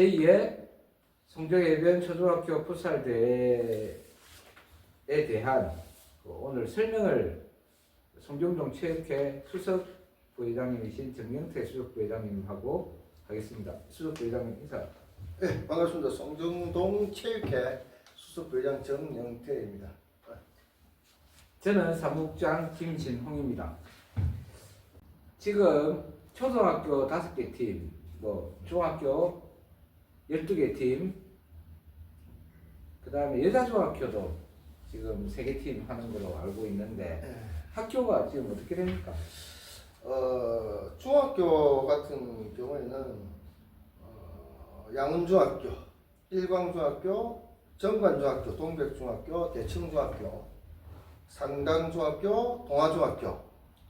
제2회 성적해변 초등학교 풋살 대회에 대한 그 오늘 설명을 송정동 체육회 수석 부회장님이신 정영태 수석 부회장님하고 하겠습니다. 수석 부회장님 인사. 네, 반갑습니다. 송정동 체육회 수석 부회장 정영태입니다. 저는 사무국장 김진홍입니다. 지금 초등학교 5개 팀, 뭐 중학교 12개 팀, 그 다음에 여자중학교도 지금 3개 팀 하는 걸로 알고 있는데 학교가 지금 어떻게 됩니까? 어, 중학교 같은 경우에는 어, 양은중학교, 일광중학교, 정관중학교, 동백중학교, 대청중학교, 상당중학교, 동아중학교,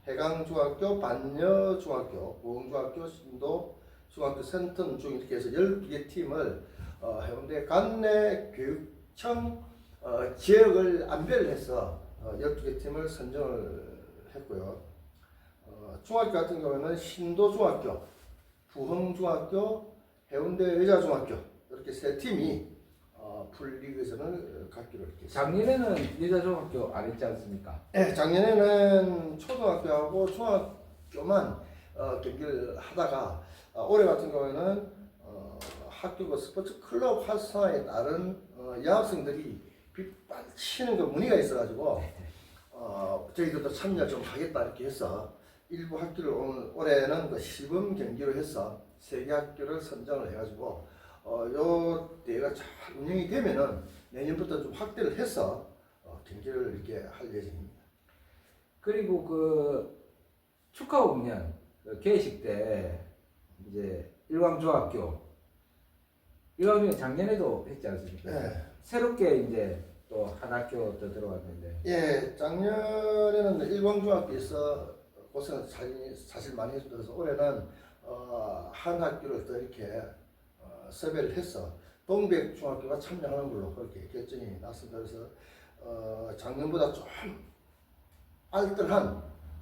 해강중학교, 반여중학교, 보흥중학교, 신도 중학교, 센턴 중 이렇게 해서 12개 팀을 어, 해운대 관내 교육청 어, 지역을 안별해서 어, 12개 팀을 선정을 했고요. 어, 중학교 같은 경우에는 신도중학교, 부흥중학교, 해운대 여자중학교 이렇게 세 팀이 어, 풀리그에서는 갖기로 이렇게. 작년에는 여자중학교 안 했지 않습니까? 네, 작년에는 초등학교하고 중학교만 어, 경기를 하다가 어, 올해 같은 경우에는 어, 학교 그 스포츠 클럽 활성화에 따른 어, 여학생들이 빗발치는 그 문의가 있어가지고 어, 저희들도 참여 좀 하겠다 이렇게 해서 일부 학교를 오늘 올해는 그 시범 경기로 해서 세 개 학교를 선정을 해가지고 어, 요 대회가 잘 운영이 되면은 내년부터 좀 확대를 해서 어, 경기를 이렇게 할 예정입니다. 그리고 그 축하 공연 그 개회식 때 이제 일광중학교 일광중학교 작년에도 했지 않습니까? 네. 새롭게 이제 또 한 학교 더 들어왔는데 예, 작년에는 일광중학교에서 고생을 사실, 사실 많이 해줘서 올해는 어, 한 학교를 더 이렇게 어, 섭외를 해서 동백중학교가 참여하는 걸로 그렇게 결정이 났습니다. 그래서 어, 작년보다 좀 알뜰한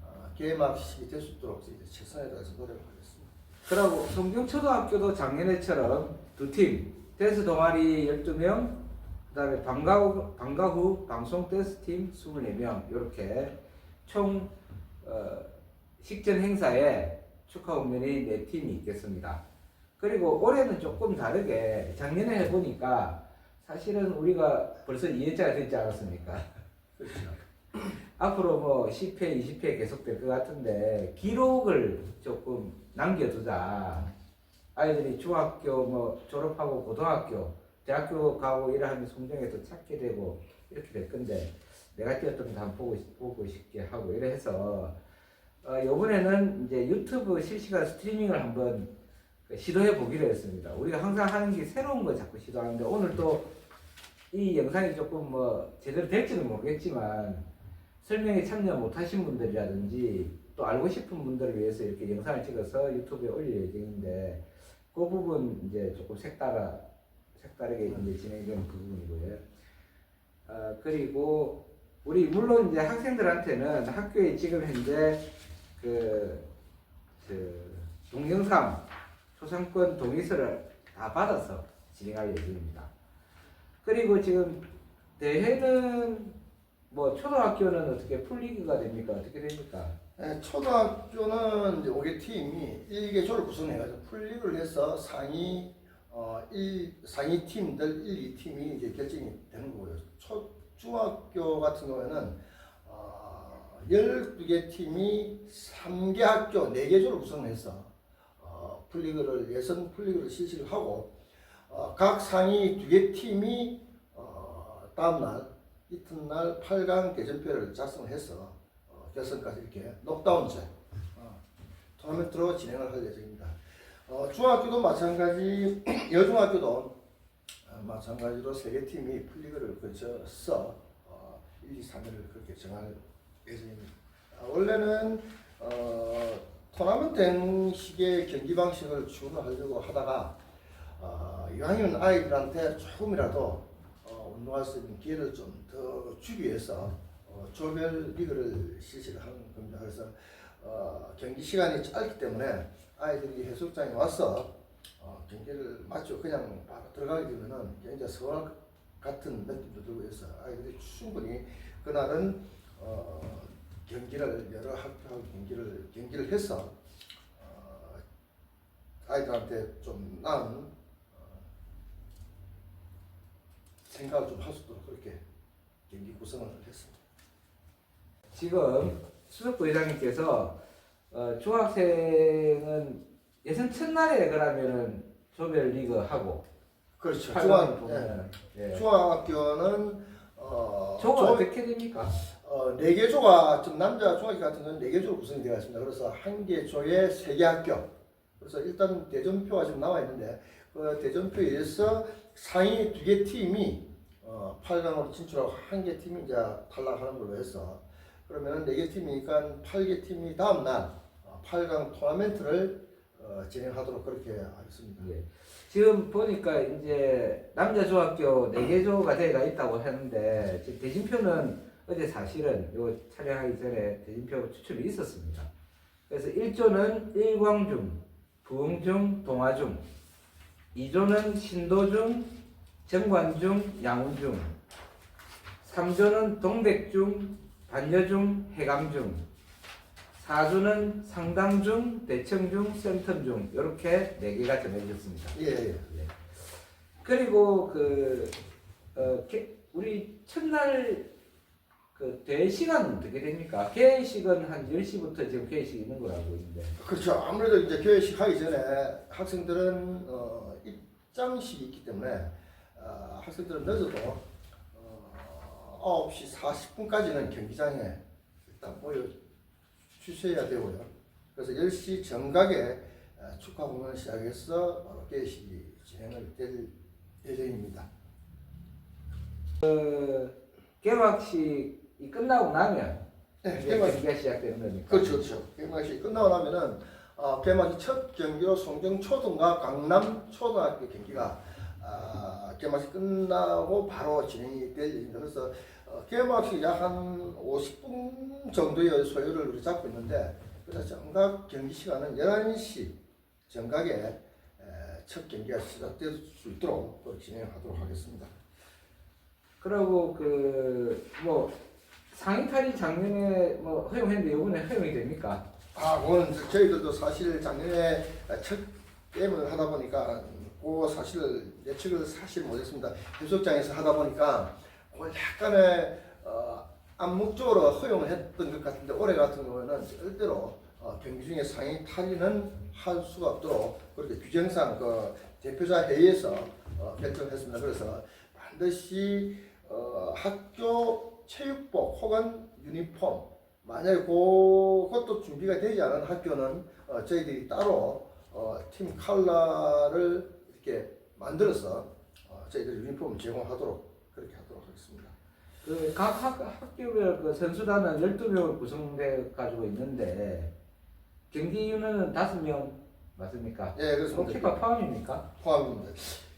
어, 개막식이 될 수 있도록 이제 최선을 다해서 노력을 하겠습니다. 그리고 성경초등학교도 작년에처럼 두 팀 댄스 동아리 12명 그 다음에 방과 후, 방과 후 방송 댄스 팀 24명 이렇게 총 어, 식전 행사에 축하 공연이 네 팀이 있겠습니다. 그리고 올해는 조금 다르게 작년에 해보니까 사실은 우리가 벌써 2회차가 됐지 않았습니까? 그렇죠. 앞으로 뭐 10회, 20회 계속될 것 같은데 기록을 조금 남겨두자. 아이들이 중학교 뭐 졸업하고 고등학교, 대학교 가고 이러하면 송정에도 찾게 되고 이렇게 될 건데 내가 뛰었던 거 한번 보고, 싶- 보고 싶게 하고 이래 해서 어, 이번에는 이제 유튜브 실시간 스트리밍을 한번 그 시도해 보기로 했습니다. 우리가 항상 하는 게 새로운 거 자꾸 시도하는데 오늘 또 이 영상이 조금 뭐 제대로 될지는 모르겠지만 설명에 참여 못하신 분들이라든지 또 알고 싶은 분들을 위해서 이렇게 영상을 찍어서 유튜브에 올릴 예정인데 그 부분 이제 조금 색다르 색다르게 이제 그 부분이고요. 어, 그리고 우리 물론 이제 학생들한테는 학교에 지금 현재 그, 그 동영상 초상권 동의서를 다 받아서 진행할 예정입니다. 그리고 지금 대회는 뭐 초등학교는 어떻게 풀리기가 됩니까? 어떻게 됩니까? 네, 초등학교는 이제 5개 팀이 1개조를 구성해가지고 풀리그를 해서 상위 어, 1, 상위 팀들 1, 2팀이 이제 결정이 되는 거고요. 초, 중학교 같은 경우에는 어, 12개 팀이 3개 학교 4개조를 구성해서 어, 풀리그를 예선 풀리그를 실시를 하고 어, 각 상위 2개 팀이 어, 다음날 이튿날 8강 대전표를 작성해서 어, 결선까지 이렇게 녹다운제 어, 토너먼트로 진행을 할 예정입니다. 어, 중학교도 마찬가지, 여중학교도 어, 마찬가지로 세 개 팀이 풀리그를 거쳐서 어, 1, 2, 3위를 그렇게 정할 예정입니다. 아, 원래는 어, 토너먼트 형식의 경기 방식을 추구를 하려고 하다가 어, 이왕이면 아이들한테 조금이라도 어, 운동할 수 있는 기회를 좀 더 주기 위해서 어, 조별 리그를 실시를 하는 겁니다. 그래서 어, 경기 시간이 짧기 때문에 아이들이 해수욕장에 와서 어, 경기를 맞죠. 그냥 바로 들어가게 되면은 굉장히 서울 같은 느낌도 들고 해서 아이들이 충분히 그날은 어, 경기를 여러 학교하고 경기를 경기를 해서 어, 아이들한테 좀 나은 어, 생각을 좀 할 수 있도록 그렇게 경기 구성을 했습니다. 지금 수석부 회장님께서 어, 중학생은 예선 첫날에 그러면은 조별리그 하고 그렇죠. 팔강을 중학, 예. 보면 예. 중학교는 어, 조가 조- 어떻게 됩니까? 어, 네 개 조가 좀 남자 중학교 같은 경우는 네 개 조로 구성이 되어 있습니다. 그래서 한 개 조에 세 개 학교. 그래서 일단 대전표가 지금 나와 있는데 그 대전표에 의해서 상위 두 개 팀이 어, 8강으로 진출하고 한 개 팀이 이제 탈락하는 걸로 해서 그러면은 네개 팀이니까 8개 팀이 다음 날 어, 8강 토너멘트를 어, 진행하도록 그렇게 하겠습니다. 예. 지금 보니까 이제 남자 중학교 4개 조가 되가 있다고 하는데 지금 대진표는 어제 사실은 요 촬영하기 전에 대진표 추첨이 있었습니다. 그래서 1조는 일광중, 부흥중, 동아중 2조는 신도중, 정관중, 양운중 3조는 동백중, 반여중, 해감중 4조는 상당중, 대청중, 센텀중 이렇게 네 개가 정해졌습니다. 예, 예. 그리고 그 어, 개- 우리 첫날 그 대시간은 어떻게 됩니까? 개식은 한 10시부터 지금 개식이 있는 걸 알고 있는데 그렇죠. 아무래도 이제 교회식 하기 전에 학생들은 어, 입장식이 있기 때문에 어, 학생들은 늦어도 어, 9시 40분까지는 경기장에 일단 모여 주셔야 되고요. 그래서 10시 정각에 어, 축하 공연을 시작해서 바로 개식이 진행을 될 예정입니다. 그 개막식이 끝나고 나면 네, 경기가 시작되는 거니까 그렇죠, 그렇죠. 개막식 끝나고 나면은 어, 개막이 첫 경기로 송정 초등과 강남 초등학교 경기가 아, 개막식 끝나고 바로 진행이 될 예정입니다. 그래서 어, 개막식 약한 50분 정도의 소요를 우리 잡고 있는데 그래서 정각 경기 시간은 11시 정각에 에, 첫 경기가 시작될 수 있도록 또 진행하도록 하겠습니다. 그리고 그뭐 상의탈이 작년에 뭐 허용했는데 이번에 허용이 됩니까? 아, 저- 저희들도 사실 작년에 첫 게임을 하다 보니까 그 사실 예측을 사실 못했습니다. 해수욕장에서 하다 보니까 약간의 어, 암묵적으로 허용을 했던 것 같은데 올해 같은 경우에는 절대로 어, 경기 중에 상위 탈의는 할 수가 없도록 그렇게 규정상 그 대표자 회의에서 어, 결정했습니다. 그래서 반드시 어, 학교 체육복 혹은 유니폼 만약에 그것도 준비가 되지 않은 학교는 어, 저희들이 따로 어, 팀 컬러를 이렇게 만들어서 어, 저희들이 유니폼을 제공하도록 그렇게 하도록 하겠습니다. 그 각 학 교별 그 선수단은 12명 구성돼 가지고 있는데 경기 인원은 5명 맞습니까? 예, 그렇습니다. 골키퍼 포함입니까? 포함입니다.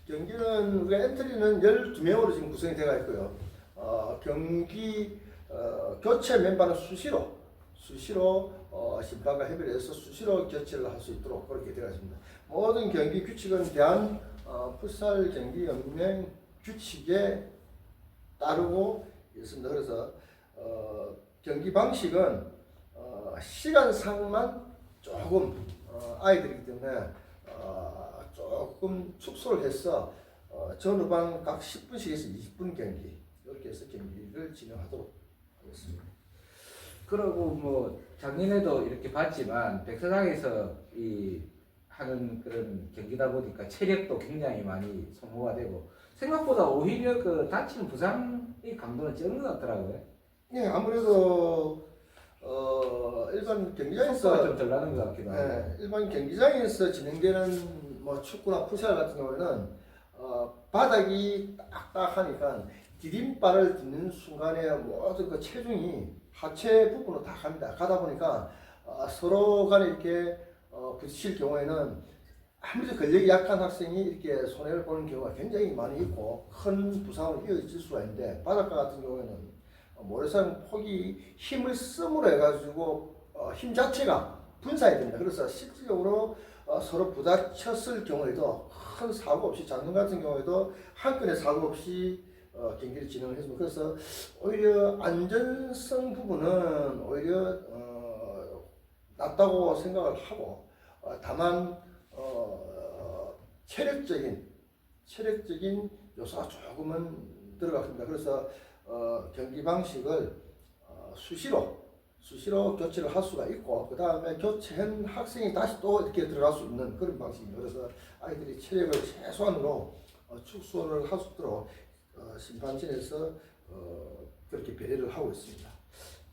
경기는 우리가 엔트리는 12명으로 지금 구성이 되어 있고요. 어, 경기 어, 교체 멤버는 수시로 수시로 어, 심판과 협의를 해서 수시로 교체를 할 수 있도록 그렇게 되어 있습니다. 모든 경기 규칙은 대한 어, 풋살 경기 연맹 규칙에 따르고 있습니다. 그래서 어, 경기 방식은 어, 시간상만 조금 어, 아이들이기 때문에 어, 조금 축소를 해서 어, 전후반 각 10분씩에서 20분 경기 이렇게 해서 경기를 진행하도록 하겠습니다. 그리고 뭐 작년에도 이렇게 봤지만 백사장에서 이 하는 그런 경기다 보니까 체력도 굉장히 많이 소모가 되고 생각보다 오히려 그 다치는 부상의 강도는 적은 것 같더라고요. 예, 아무래도 어, 일반 경기장에서 속도가 좀덜 나는 것 같기도 하고. 네, 일반 경기장에서 진행되는 뭐 축구나 풋살 같은 경우에는 어, 바닥이 딱딱하니까 디딤발을 딛는 순간에 모든 그 체중이 하체 부분으로 다 갑니다. 가다 보니까 어, 서로 간에 이렇게 어, 부딪힐 경우에는 아무리 근력이 약한 학생이 이렇게 손해를 보는 경우가 굉장히 많이 있고 큰 부상으로 이어질 수가 있는데 바닷가 같은 경우에는 어, 모래사장 폭이 힘을 씀으로 해가지고 어, 힘 자체가 분산이 됩니다. 그래서 실질적으로 어, 서로 부딪혔을 경우에도 큰 사고 없이 작년 같은 경우에도 한 건의 사고 없이 어, 경기를 진행을 했습니다. 그래서 오히려 안전성 부분은 오히려 어, 낮다고 생각을 하고 어, 다만 어, 체력적인 체력적인 요소가 조금은 들어갔습니다. 그래서 어, 경기 방식을 어, 수시로 수시로 교체를 할 수가 있고 그 다음에 교체한 학생이 다시 또 이렇게 들어갈 수 있는 그런 방식입니다. 그래서 아이들이 체력을 최소한으로 어, 축소를 할 수 있도록 어, 심판진에서 어, 그렇게 배려를 하고 있습니다.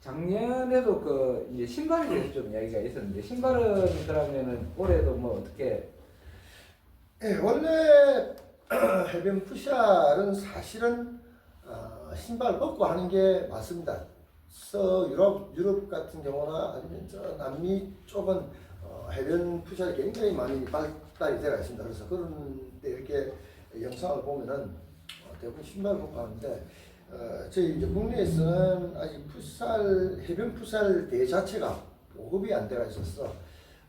작년에도 그 이제 신발에 대해서 좀 이야기가 있었는데 신발은 그러면은 올해도 뭐 어떻게 예, 원래 해변 푸샬은 사실은 어, 신발 벗고 하는 게 맞습니다. 서 유럽 유럽 같은 경우나 아니면 저 남미 쪽은 어, 해변 푸샬이 굉장히 많이 발달이 되어 있습니다. 그래서 그런데 이렇게 영상을 보면은 어, 대부분 신발 벗고 하는데 어, 저희 이제 국내에서는 아직 풋살 해변 풋살 대 자체가 보급이 안 되어 있어서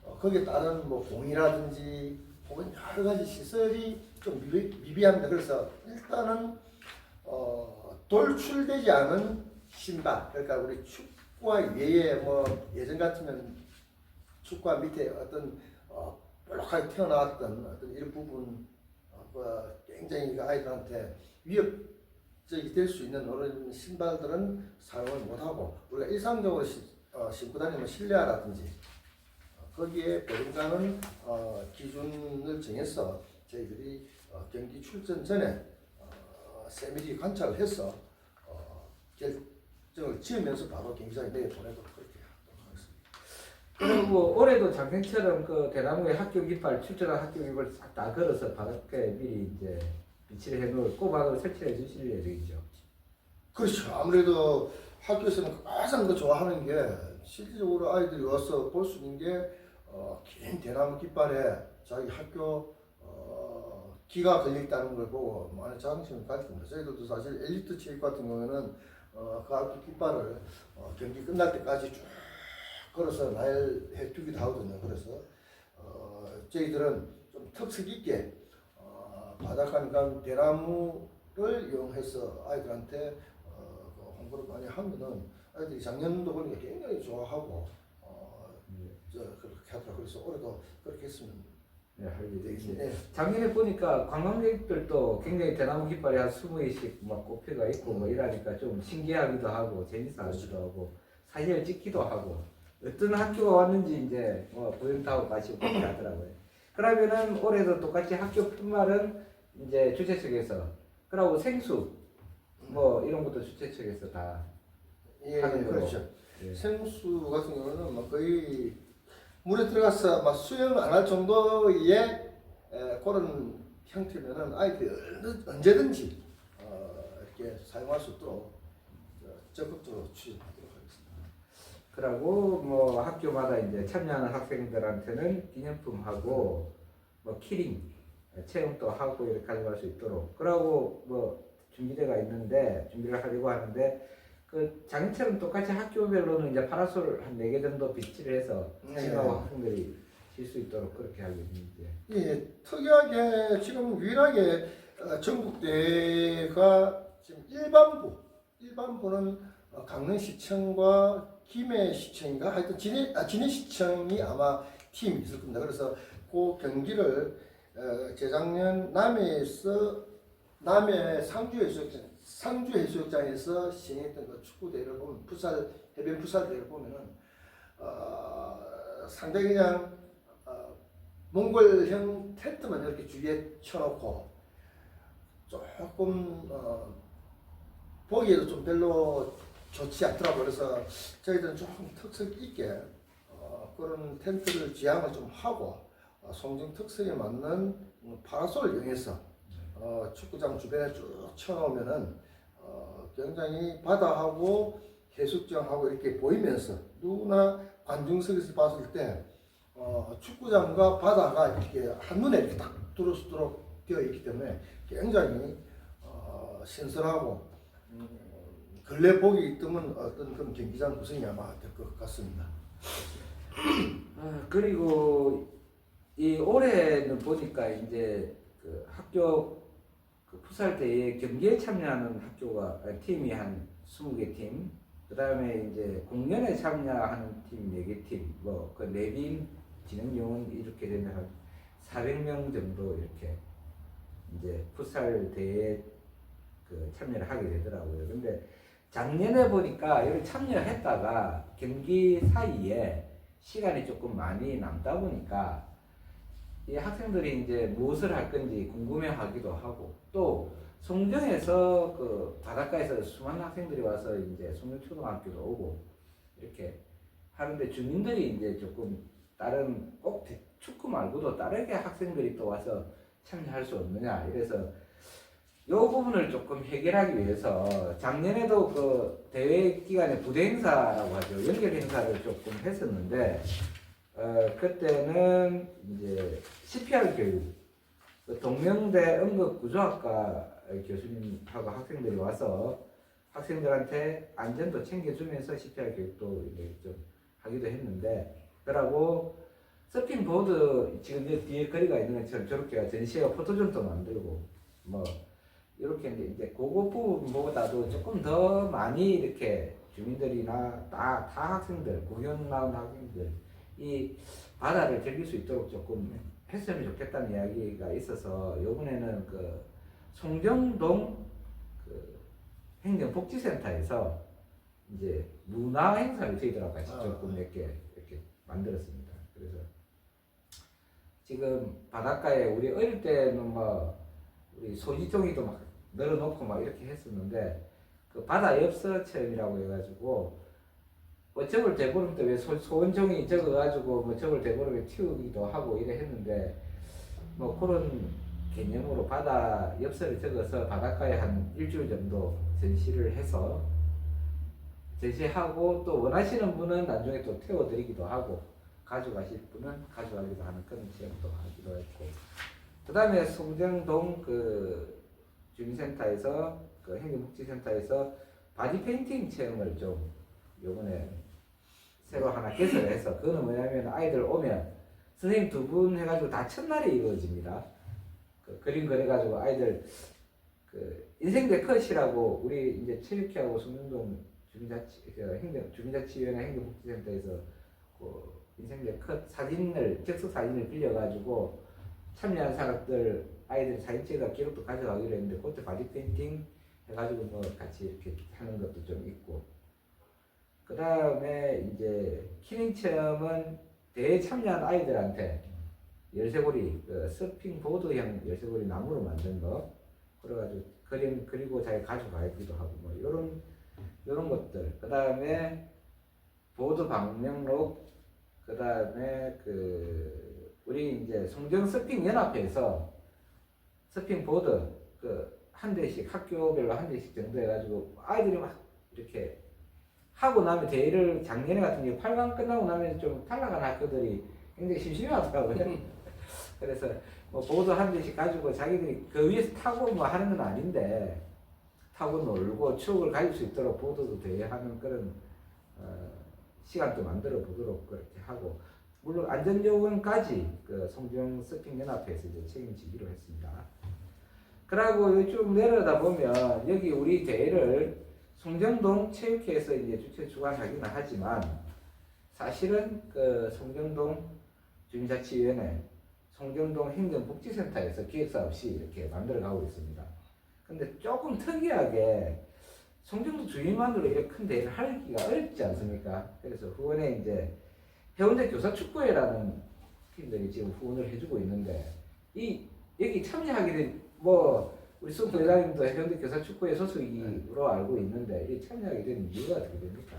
어, 거기에 따른 뭐 공이라든지 혹은 여러 가지 시설이 좀 미비, 미비합니다. 그래서 일단은 어, 돌출되지 않은 신발 그러니까 우리 축구와 외에 뭐 예전 같으면 축구와 밑에 어떤 어, 볼록하게 튀어나왔던 어떤 일부분 어, 그 굉장히 그 아이들한테 위협적이 될 수 있는 그런 신발들은 사용을 못하고 우리가 일상적으로 시, 어, 신고 다니면 실내화라든지 어, 거기에 보증가는 어, 기준을 정해서 저희들이 어, 경기 출전 전에 어, 세밀히 관찰을 해서 어, 결정을 지으면서 바로 경기장에 내보내도록 그렇게 하도록 하겠습니다. 그리고 올해도 작년처럼 그 대나무에 학교 깃발 출전한 학교 깃발 싹다 걸어서 바닥에 미리 이제 비치를 해놓을 꼬박으로 설치해 주실 예정이죠. 그렇죠. 아무래도 학교에서는 가장 더 좋아하는 게 실질적으로 아이들이 와서 볼 수 있는 게 어, 긴 대나무 깃발에 자기 학교 어, 기가 걸려 있다는 걸 보고 많은 자긍심을 가집니다. 저희들도 사실 엘리트 체육 같은 경우에는 어, 그 학교 깃발을 어, 경기 끝날 때까지 쭉 걸어서 나열해 두기도 하거든요. 그래서 어, 저희들은 좀 특색 있게 어, 바닷가니까 대나무를 이용해서 아이들한테 어, 그 홍보를 많이 하면은 아이들이 작년도 보니까 굉장히 좋아하고 어, 저 그렇게 하더라고요. 그래서 올해도 그렇게 했으면 네, 할 예정인데 되겠습니다. 네. 작년에 보니까 관광객들도 굉장히 대나무 깃발이 한 20개씩 막 꼽혀가 있고 뭐 이러니까 좀 신기하기도 하고 재밌어 하기도 하고 사진을 찍기도 하고 어떤 학교가 왔는지 이제 뭐 보행 타고 가시고 그렇게 하더라고요. 그러면은 올해도 똑같이 학교 편말은 이제 주최 측에서 그리고 생수 뭐 이런 것도 주최 측에서 다 예, 하는 예, 거로. 그렇죠. 예. 생수 같은 경우는 막 거의 물에 들어가서 막 수영 안할 정도의 에, 그런 형태면은 아이들이 얼른- 언제든지 어, 이렇게 사용할 수 있도록 어, 적극적으로 추진하도록 하겠습니다. 그리고 뭐 학교마다 이제 참여하는 학생들한테는 기념품하고 뭐 키링 체험도 하고 이렇게 가져갈 수 있도록 그러고 뭐 준비대가 있는데 준비를 하려고 하는데 그 작년처럼 똑같이 학교별로는 이제 파라솔 한 네 개 정도 비치를 해서 네. 친구하고 학생들이 쉴 수 있도록 그렇게 하고 있는데 예, 특이하게 지금 유일하게 어, 전국 대회가 지금 일반부, 일반부는 어, 강릉시청과 김해시청인가 하여튼 진해, 아, 진해시청이 아마 팀이 있을 겁니다. 그래서 그 경기를 어, 재작년 남해에서 남해 상주 해수욕장, 상주 해수욕장에서 시행했던 그 축구 대회를 보면 풋살 해변 풋살 대회를 보면은 어, 상당히 그냥 어, 몽골형 텐트만 이렇게 주위에 쳐놓고 조금 어, 보기에도 좀 별로 좋지 않더라고요. 그래서 저희들은 조금 특색 있게 어, 그런 텐트를 지향을 좀 하고 어, 송정 특색에 맞는 음, 파라솔을 이용해서 어, 축구장 주변에 쭉 쳐놓으면은 어, 굉장히 바다하고 해수장하고 이렇게 보이면서 누구나 관중석에서 봤을 때 어, 축구장과 바다가 이렇게 한눈에 이렇게 딱 들어서도록 되어 있기 때문에 굉장히 어, 신선하고 음, 근래 보기 드문 어떤 그런 경기장 구성이 아마 될 것 같습니다. 아, 그리고 이 올해는 보니까 이제 그 학교 그 풋살 대회 경기에 참여하는 학교가 팀이 한 20개 팀, 그 다음에 이제 공연에 참여하는 팀 4개 팀, 뭐그 내빈 진흥용은 이렇게 되면 한 400명 정도 이렇게 이제 풋살 대회에 그 참여를 하게 되더라고요. 근데 작년에 보니까 여기 참여했다가 경기 사이에 시간이 조금 많이 남다 보니까 이 학생들이 이제 무엇을 할 건지 궁금해하기도 하고 또 송정에서 그 바닷가에서 수많은 학생들이 와서 이제 송정 초등학교도 오고 이렇게 하는데 주민들이 이제 조금 다른 꼭 대- 축구 말고도 다르게 학생들이 또 와서 참여할 수 없느냐. 이래서 이 부분을 조금 해결하기 위해서 작년에도 그 대회 기간에 부대 행사라고 하죠. 연결 행사를 조금 했었는데 어, 그때는 이제 CPR 교육 그 동명대 응급구조학과 교수님하고 학생들이 와서 학생들한테 안전도 챙겨주면서 CPR 교육도 이제 좀 하기도 했는데 그러고 서핑 보드 지금 뒤에 거리가 있는 것처럼 저렇게 전시회와 포토존도 만들고 뭐 이렇게 이제 그거 부분보다도 조금 더 많이 이렇게 주민들이나 다, 다 학생들 구경 나온 학생들 이 바다를 즐길 수 있도록 조금 했으면 좋겠다는 이야기가 있어서 이번에는 그 송정동 그 행정복지센터에서 이제 문화 행사를 저희들하고 같이 아. 조금 이렇게 이렇게 만들었습니다. 그래서 지금 바닷가에 우리 어릴 때는 뭐 우리 소지종이도 막 널어놓고 막 이렇게 했었는데 그 바다 엽서 체험이라고 해가지고 뭐 저걸 대보름 때왜 소원종이 적어가지고 뭐 저걸 대보름에 튀우기도 하고 이래 했는데 뭐 그런 개념으로 바다 엽서를 적어서 바닷가에 한 일주일 정도 전시를 해서 전시하고 또 원하시는 분은 나중에 또 태워드리기도 하고 가져가실 분은 가져가기도 하는 그런 체험도 하기도 했고. 그 다음에 송정동 그 주민센터에서 그 행정복지센터에서 바디 페인팅 체험을 좀 요번에 새로 하나 개설해서 그거는 뭐냐면 아이들 오면 선생님 두 분 해가지고 다 첫날에 이루어집니다. 그 그림 그려가지고 아이들 그 인생대 컷이라고 우리 이제 체육회하고 송정동 주민자치 그 행정 주민자치위원회 행정복지센터에서 그 인생대 컷 사진을 즉석 사진을 빌려가지고 참여한 사람들 아이들 사진 찍어 기록도 가져가기로 했는데 그때 바디 페인팅 해가지고 뭐 같이 이렇게 하는 것도 좀 있고 그 다음에 이제 키링 체험은 대회 참여한 아이들한테 열쇠고리 그 서핑 보드형 열쇠고리 나무로 만든 거. 그래가지고 그림 그리고 자기 가져가기도 하고 뭐 이런 이런 것들. 그 다음에 보드 방명록. 그 다음에 그 우리 이제 송정 서핑 연합회에서 서핑 보드 그 한 대씩 학교별로 한 대씩 정도 해가지고 아이들이 막 이렇게 하고 나면 대회를 작년에 같은 경우 8강 끝나고 나면 좀 탈락한 학교들이 굉장히 심심하더라고요. 그래서 뭐 보드 한 대씩 가지고 자기들이 그 위에서 타고 뭐 하는 건 아닌데 타고 놀고 추억을 가질 수 있도록 보드도 대회하는 그런 어, 시간도 만들어 보도록 그렇게 하고 물론 안전요원까지 그 송정 서핑 연합회에서 이제 책임지기로 했습니다. 그러고 쭉 내려다 보면 여기 우리 대회를 송정동 체육회에서 이제 주최 주관하기는 하지만 사실은 그 송정동 주민자치위원회, 송정동 행정복지센터에서 기획사 없이 이렇게 만들어 가고 있습니다. 근데 조금 특이하게 송정동 주민만으로 이렇게 큰 대회를 하기가 어렵지 않습니까? 그래서 후원에 이제 해운대 교사 축구회라는 팀들이 지금 후원을 해주고 있는데 이 여기 참여하게 된 뭐 우리 수 부회장님도 해운대 교사 축구회 소속으로 알고 있는데 이 참여하게 된 이유가 어떻게 됩니까?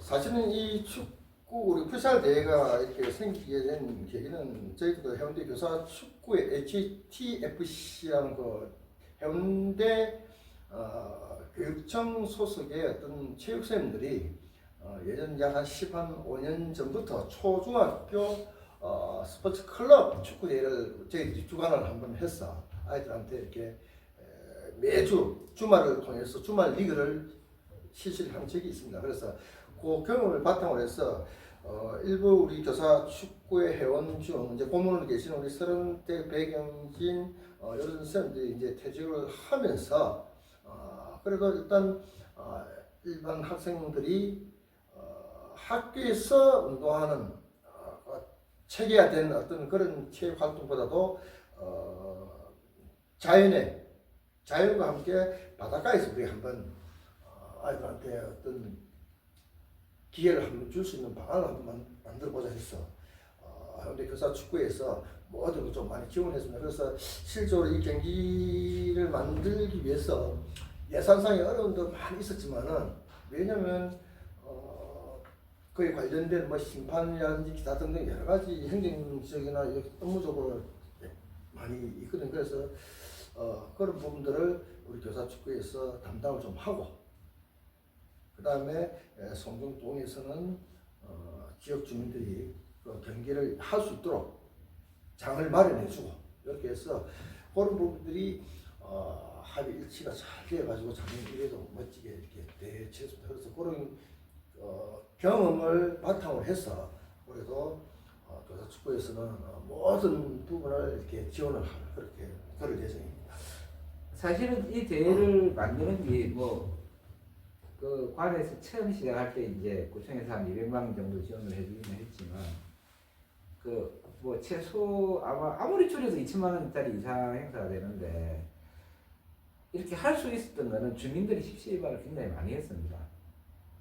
사실은 이 축구 우리 풋살 대회가 이렇게 생기게 된 계기는 저희도 해운대 교사 축구의 HTFC라는 그 해운대 어, 교육청 소속의 어떤 체육생들이 어, 예전 약한 10한 5년 전부터 초중학교 어, 스포츠 클럽 축구 대회를 저희들이 주관을 한번 했어 아이들한테 이렇게 에, 매주 주말을 통해서 주말 리그를 실시를 한 적이 있습니다. 그래서 그 경험을 바탕으로 해서 어, 일부 우리 교사 축구의 회원 중 이제 고문으로 계시는 우리 서른 대 배경진 어, 이런 선생님들이 이제 퇴직을 하면서 어, 그래도 일단 어, 일반 학생들이 어, 학교에서 운동하는 어, 어, 체계화 된 어떤 그런 체육 활동보다도 어, 자연의 자연과 함께 바닷가에서 우리 한번 어, 아이들한테 어떤 기회를 한번 줄 수 있는 방안을 한번 만- 만들어 보자 했어. 어, 근데 교사 축구에서 모든 걸좀 많이 지원했습니다. 그래서 실제로 이 경기를 만들기 위해서 예산상의 어려움도 많이 있었지만은 왜냐면 어, 그에 관련된 뭐 심판이라든지 기타 등등 여러 가지 행정적이나 업무적으로 많이 있거든. 그래서 어, 그런 부분들을 우리 교사 축구에서 담당을 좀 하고 그 다음에 송정동에서는 어, 지역 주민들이 그 경기를 할 수 있도록 장을 마련해주고 이렇게 해서 그런 부분들이 어, 합의 일치가 잘 되어가지고 작년 이래도 멋지게 이렇게 대체했습니다. 그래서 그런 어, 경험을 바탕으로 해서 그래도 어, 교사 축구에서는 어, 모든 부분을 이렇게 지원을 할 그렇게 그럴 예정입니다. 사실은 이 대회를 만드는 게뭐 그 관에서 처음 시작할 때 이제 구청에서 한 200만 원 정도 지원을 해주기는 했지만 그 뭐 최소 아마 아무리 줄여도 2천만 원짜리 이상 행사가 되는데 이렇게 할 수 있었던 거는 주민들이 십시일반을 굉장히 많이 했습니다.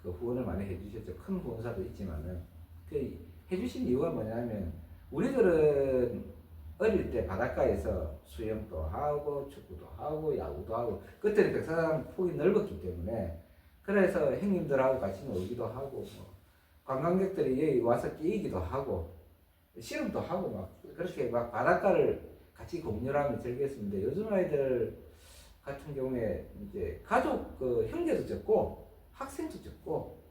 그 후원을 많이 해주셨죠. 큰 후원사도 있지만은 그 해주신 이유가 뭐냐면 우리들은 어릴 때 바닷가에서 수영도 하고 축구도 하고 야구도 하고 그때는 백사장 폭이 넓었기 때문에 그래서 형님들하고 같이 놀기도 하고 뭐 관광객들이 여기 와서 끼기도 하고 씨름도 하고 막 그렇게 막 바닷가를 같이 공유하며 즐겼습니다. 요즘 아이들 같은 경우에 이제 가족 그 형제도 적고 학생도 적고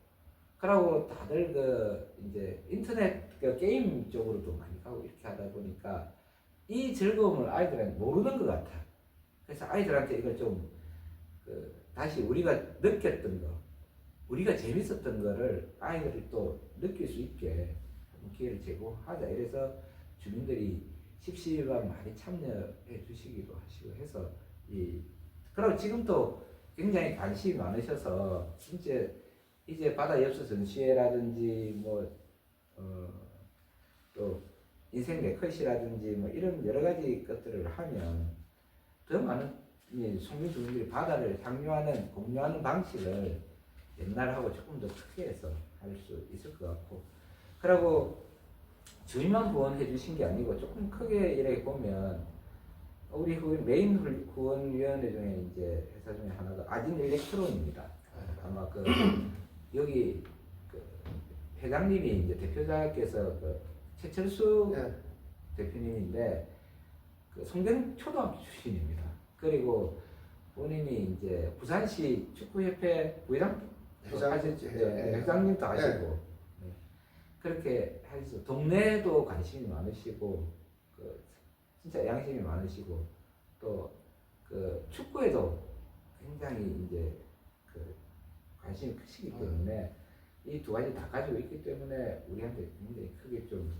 그러고 다들 그 이제 인터넷 그 게임 쪽으로도 많이 가고 이렇게 하다 보니까 이 즐거움을 아이들은 모르는 것 같아. 그래서 아이들한테 이걸 좀 그, 다시 우리가 느꼈던 거, 우리가 재밌었던 거를 아이들이 또 느낄 수 있게 기회를 제공하자. 이래서 주민들이 십시일반 많이 참여해 주시기도 하시고 해서 이 그리고 지금도 굉장히 관심이 많으셔서 진짜 이제 바다 엽서 전시회라든지 뭐어또 인생 네컷이라든지 뭐 이런 여러 가지 것들을 하면 더 많은 이 송민 주민들이 바다를 향유하는 공유하는 방식을 옛날하고 조금 더 크게 해서 할 수 있을 것 같고 그리고 주민만 후원해 주신 게 아니고 조금 크게 이렇게 보면 우리 후 메인 후- 후원위원회 중에 이제 회사 중에 하나가 아진 일렉트론입니다. 아마 그 여기 그 회장님이 이제 대표자께서 그 최철수 네. 대표님인데 그 송정 초등학교 출신입니다. 그리고 본인이 이제 부산시 축구협회 부회장 회장, 하셨죠. 회장, 네, 네. 회장님도 하시고 네. 그렇게 하셔서 동네에도 관심이 많으시고 그 진짜 양심이 많으시고 또 그 축구에도 굉장히 이제 그 관심이 크시기 때문에 이 두 가지 다 가지고 있기 때문에 우리한테 굉장히 크게 좀후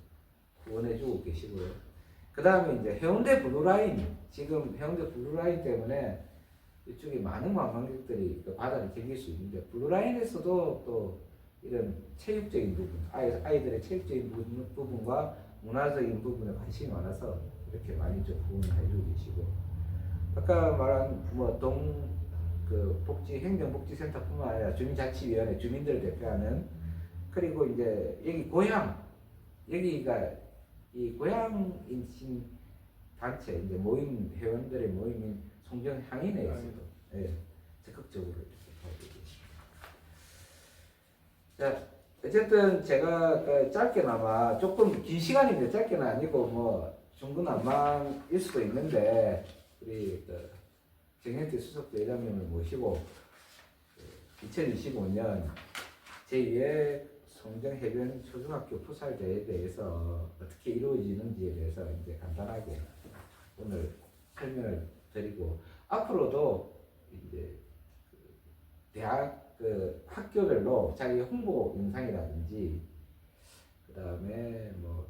원해주고 계시고요. 그 다음에 이제 해운대 블루라인 지금 해운대 블루라인 때문에 이쪽에 많은 관광객들이 그 바다를 즐길 수 있는데 블루라인에서도 또 이런 체육적인 부분, 아이, 아이들의 체육적인 부분, 부분 과 문화적인 부분에 관심이 많아서 이렇게 많이 좀 후원을 해주고 계시고 아까 말한 뭐 동 그 복지 행정복지센터뿐만 아니라 주민자치위원회 주민들을 대표하는 그리고 이제 여기 고향 여기가 이 고향인신 단체 이제 모임 회원들의 모임인 송정 향인회에서도 예, 적극적으로 이렇게 도와주고 있습니다. 자 어쨌든 제가 그 짧게나마 조금 긴 시간인데 짧게는 아니고 뭐 중구난방일 수도 있는데 우리 그 정현태 수석부 회장님을 모시고 그 2025년 제2회 송정해변 초등학교 풋살 대회에 대해서 어떻게 이루어지는지에 대해서 이제 간단하게 오늘 설명을 드리고 앞으로도 이제 그 대학 그 학교별로 자기 홍보 영상이라든지 그 다음에 뭐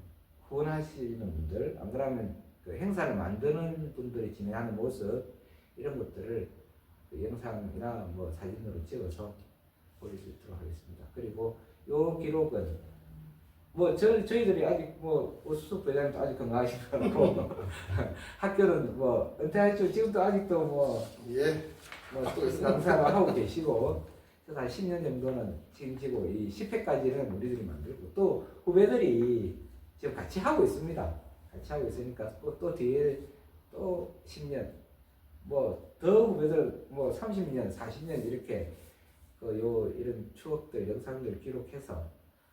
후원하시는 분들, 안 그러면 그 행사를 만드는 분들이 진행하는 모습 이런 것들을 그 영상이나 뭐 사진으로 찍어서 보여수 있도록 하겠습니다. 그리고 요 기록은 뭐 저, 저희들이 아직 뭐 오수석 부장님도 아직 건강하시고 학교는 뭐 은퇴하시고 지금도 아직도 뭐 예. 뭐 강사를 하고 계시고 그래서 한 10년 정도는 책임지고 이 10회까지는 우리들이 만들고 또 후배들이 지금 같이 하고 있습니다. 같이 하고 있으니까 또, 또 뒤에 또 10년 뭐 더 후배들 뭐 30년, 40년 이렇게 그 요 이런 추억들, 영상들 기록해서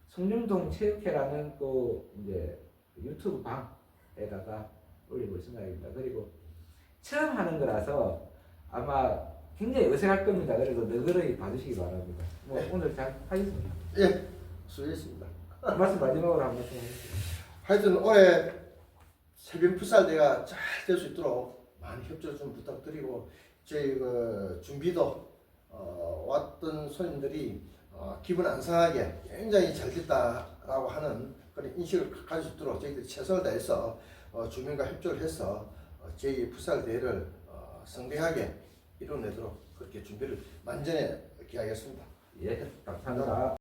송룡동 체육회라는 그 이제 유튜브 방에다가 올리고 생각입니다. 그리고 처음 하는 거라서 아마 굉장히 어색할 겁니다. 그래서 너그러이 봐주시기 바랍니다. 뭐 네. 오늘 잘 하겠습니다. 예. 수고했습니다. 말씀 마지막으로 한 말씀 해주세요. 하여튼 올해 세변 풋살대가 잘 될 수 있도록 많이 협조 좀 부탁드리고 저희 그 준비도 어, 왔던 손님들이 어, 기분 안 상하게 굉장히 잘 됐다라고 하는 그런 인식을 가질 수 있도록 저희들이 최선을 다해서 어, 주민과 협조를 해서 어, 저희 풋살 대회를 어, 성대하게 이뤄내도록 그렇게 준비를 만전에 기하겠습니다. 예, 감사합니다.